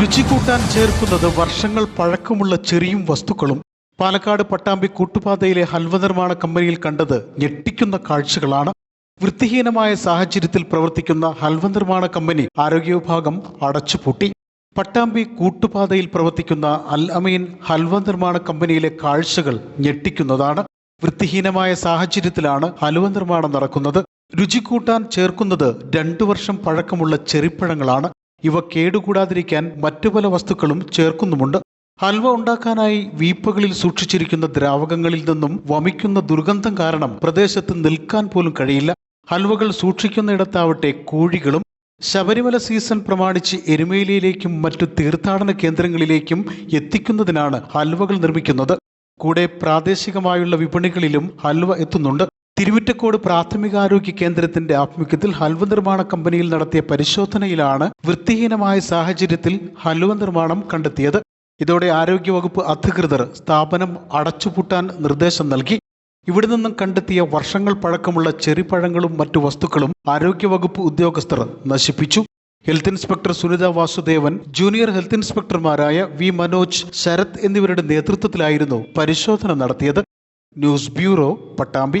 രുചി കൂട്ടാൻ ചേർക്കുന്നത് വർഷങ്ങൾ പഴക്കമുള്ള ചെറിയും വസ്തുക്കളും. പാലക്കാട് പട്ടാമ്പി കൂട്ടുപാതയിലെ ഹൽവ നിർമ്മാണ കമ്പനിയിൽ കണ്ടത് ഞെട്ടിക്കുന്ന കാഴ്ചകളാണ്. വൃത്തിഹീനമായ സാഹചര്യത്തിൽ പ്രവർത്തിക്കുന്ന ഹൽവ നിർമ്മാണ കമ്പനി ആരോഗ്യ വിഭാഗം അടച്ചുപൂട്ടി. പട്ടാമ്പി കൂട്ടുപാതയിൽ പ്രവർത്തിക്കുന്ന അൽ അമീൻ ഹൽവ നിർമ്മാണ കമ്പനിയിലെ കാഴ്ചകൾ ഞെട്ടിക്കുന്നതാണ്. വൃത്തിഹീനമായ സാഹചര്യത്തിലാണ് ഹൽവ നിർമ്മാണം നടക്കുന്നത്. രുചി കൂട്ടാൻ ചേർക്കുന്നത് രണ്ടു വർഷം പഴക്കമുള്ള ചെറിപ്പഴങ്ങളാണ്. ഇവ കേടുകൂടാതിരിക്കാൻ മറ്റു പല വസ്തുക്കളും ചേർക്കുന്നുമുണ്ട്. ഹൽവ ഉണ്ടാക്കാനായി വീപ്പകളിൽ സൂക്ഷിച്ചിരിക്കുന്ന ദ്രാവകങ്ങളിൽ നിന്നും വമിക്കുന്ന ദുർഗന്ധം കാരണം പ്രദേശത്ത് നിൽക്കാൻ പോലും കഴിയില്ല. ഹൽവകൾ സൂക്ഷിക്കുന്നിടത്താവട്ടെ കോഴികളും ശബരിമല സീസൺ പ്രമാണിച്ച് എരുമേലിയിലേക്കും മറ്റു തീർത്ഥാടന കേന്ദ്രങ്ങളിലേക്കും എത്തിക്കുന്നതിനാണ് ഹൽവകൾ നിർമ്മിക്കുന്നത്. കൂടെ പ്രാദേശികമായുള്ള വിപണികളിലും ഹൽവ എത്തുന്നുണ്ട്. തിരുവിറ്റക്കോട് പ്രാഥമികാരോഗ്യ കേന്ദ്രത്തിന്റെ ആഭിമുഖ്യത്തിൽ ഹൽവ നിർമ്മാണ കമ്പനിയിൽ നടത്തിയ പരിശോധനയിലാണ് വൃത്തിഹീനമായ സാഹചര്യത്തിൽ ഹൽവ നിർമ്മാണം കണ്ടെത്തിയത്. ഇതോടെ ആരോഗ്യവകുപ്പ് അധികൃതർ സ്ഥാപനം അടച്ചുപൂട്ടാൻ നിർദ്ദേശം നൽകി. ഇവിടെ നിന്നും കണ്ടെത്തിയ വർഷങ്ങൾ പഴക്കമുള്ള ചെറിപ്പഴങ്ങളും മറ്റു വസ്തുക്കളും ആരോഗ്യവകുപ്പ് ഉദ്യോഗസ്ഥർ നശിപ്പിച്ചു. Health inspector Sunitha Vasudevan junior health ഇൻസ്പെക്ടർമാരായ V Manoj Sarath എന്നിവരുടെ നേതൃത്വത്തിലായിരുന്നു പരിശോധന നടത്തിയത്. News bureau Pattambi.